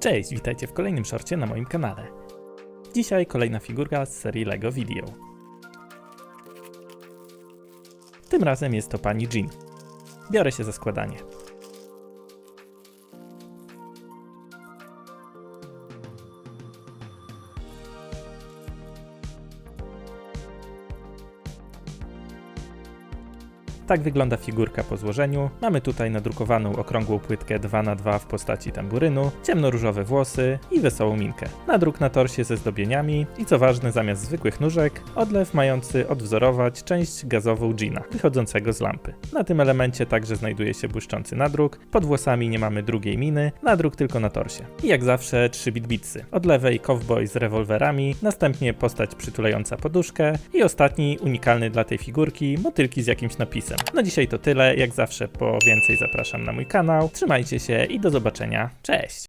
Cześć, witajcie w kolejnym szorcie na moim kanale. Dzisiaj kolejna figurka z serii LEGO Video. Tym razem jest to pani Jean. Biorę się za składanie. Tak wygląda figurka po złożeniu. Mamy tutaj nadrukowaną okrągłą płytkę 2x2 w postaci tamburynu, ciemnoróżowe włosy i wesołą minkę. Nadruk na torsie ze zdobieniami i co ważne, zamiast zwykłych nóżek, odlew mający odwzorować część gazową Gina, wychodzącego z lampy. Na tym elemencie także znajduje się błyszczący nadruk, pod włosami nie mamy drugiej miny, nadruk tylko na torsie. I jak zawsze 3 bit bitsy. Od lewej cowboy z rewolwerami, następnie postać przytulająca poduszkę i ostatni unikalny dla tej figurki motylki z jakimś napisem. Na dzisiaj to tyle, jak zawsze po więcej zapraszam na mój kanał. Trzymajcie się i do zobaczenia. Cześć!